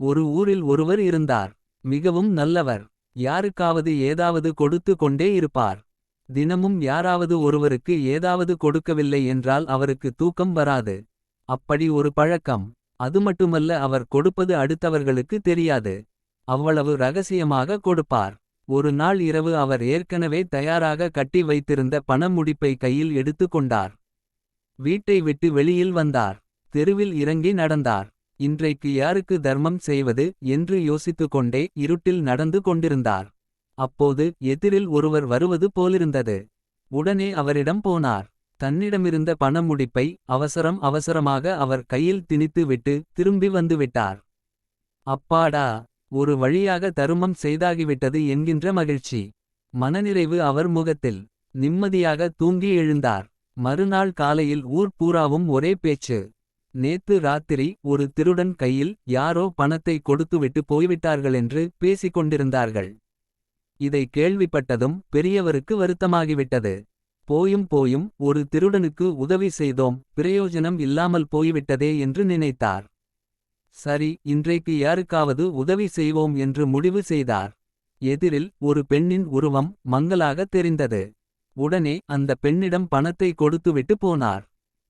ஒரு ஊரில் ஒருவர் இருந்தார். மிகவும் நல்லவர். யாருக்காவது ஏதாவது கொடுத்து கொண்டே இருப்பார். தினமும் யாராவது ஒருவருக்கு ஏதாவது கொடுக்கவில்லை என்றால் அவருக்கு தூக்கம் வராது. அப்படி ஒரு பழக்கம். அது மட்டுமல்ல அவர் கொடுப்பது அடுத்தவர்களுக்கு தெரியாது. அவ்வளவு ரகசியமாக கொடுப்பார். ஒரு நாள் இரவு அவர் ஏற்கனவே தயாராக கட்டி வைத்திருந்த பண முடிப்பை கையில் எடுத்து கொண்டார். வீட்டை விட்டு வெளியில் வந்தார். தெருவில் இறங்கி நடந்தார். இன்றைக்கு யாருக்கு தர்மம் செய்வது என்று யோசித்துக் கொண்டே இருட்டில் நடந்து கொண்டிருந்தார். அப்போது எதிரில் ஒருவர் வருவது போலிருந்தது. உடனே அவரிடம் போனார். தன்னிடமிருந்த பண முடிப்பை அவசரம் அவசரமாக அவர் கையில் திணித்து விட்டு திரும்பி வந்துவிட்டார் அப்பாடா ஒரு வழியாக தருமம் செய்தாகிவிட்டது என்கின்ற மகிழ்ச்சி. மனநிறைவு அவர் முகத்தில் நிம்மதியாக தூங்கி எழுந்தார். மறுநாள் காலையில் ஊர் பூராவும் ஒரே பேச்சு. நேத்து ராத்திரி ஒரு திருடன் கையில் யாரோ பணத்தை கொடுத்துவிட்டு போய்விட்டார்களென்று பேசிக் கொண்டிருந்தார்கள் இதை கேள்விப்பட்டதும் பெரியவருக்கு வருத்தமாகிவிட்டது. போயும் போயும் ஒரு திருடனுக்கு உதவி செய்தோம் பிரயோஜனம் இல்லாமல் போய்விட்டதே என்று நினைத்தார். சரி இன்றைக்கு யாருக்காவது உதவி செய்வோம் என்று முடிவு செய்தார். எதிரில் ஒரு பெண்ணின் உருவம் மங்கலாக தெரிந்தது. உடனே அந்த பெண்ணிடம் பணத்தை கொடுத்துவிட்டு போனார்.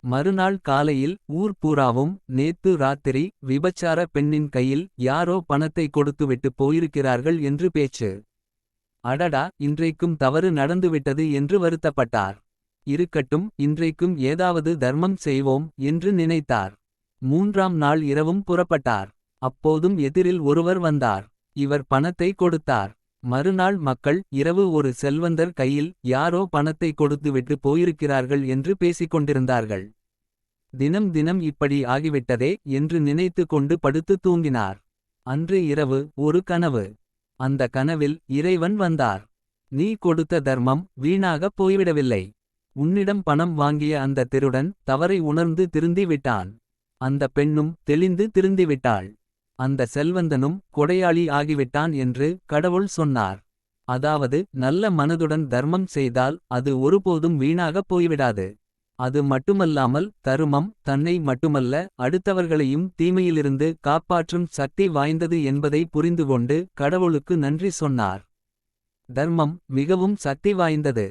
மறுநாள் காலையில் ஊர் பூராவும் நேத்து ராத்திரி விபச்சார பெண்ணின் கையில் யாரோ பணத்தை கொடுத்துவிட்டு போயிருக்கிறார்கள் என்று பேச்சு. அடடா இன்றைக்கும் தவறு நடந்துவிட்டது என்று வருத்தப்பட்டார். இருக்கட்டும் இன்றைக்கும் ஏதாவது தர்மம் செய்வோம் என்று நினைத்தார். மூன்றாம் நாள் இரவும் புறப்பட்டார். அப்போதும் எதிரில் ஒருவர் வந்தார். இவர் பணத்தை கொடுத்தார். மறுநாள் மக்கள் இரவு ஒரு செல்வந்தர் கையில் யாரோ பணத்தை கொடுத்துவிட்டு போயிருக்கிறார்கள் என்று பேசிக்கொண்டிருந்தார்கள். தினம் தினம் இப்படி ஆகிவிட்டதே என்று நினைத்து கொண்டு படுத்து தூங்கினார். அன்று இரவு ஒரு கனவு. அந்த கனவில் இறைவன் வந்தார். நீ கொடுத்த தர்மம் வீணாகப் போய்விடவில்லை. உன்னிடம் பணம் வாங்கிய அந்த திருடன் தவறை உணர்ந்து திருந்தி விட்டான். அந்த பெண்ணும் தெளிந்து திருந்திவிட்டாள் அந்த செல்வந்தனும் கொடையாளி ஆகிவிட்டான் என்று கடவுள் சொன்னார். அதாவது நல்ல மனதுடன் தர்மம் செய்தால் அது ஒருபோதும் வீணாகப் போய்விடாது. அது மட்டுமல்லாமல் தருமம் தன்னை மட்டுமல்ல அடுத்தவர்களையும் தீமையிலிருந்து காப்பாற்றும் சக்தி வாய்ந்தது என்பதை புரிந்துகொண்டு கடவுளுக்கு நன்றி சொன்னார். தர்மம் மிகவும் சக்தி வாய்ந்தது.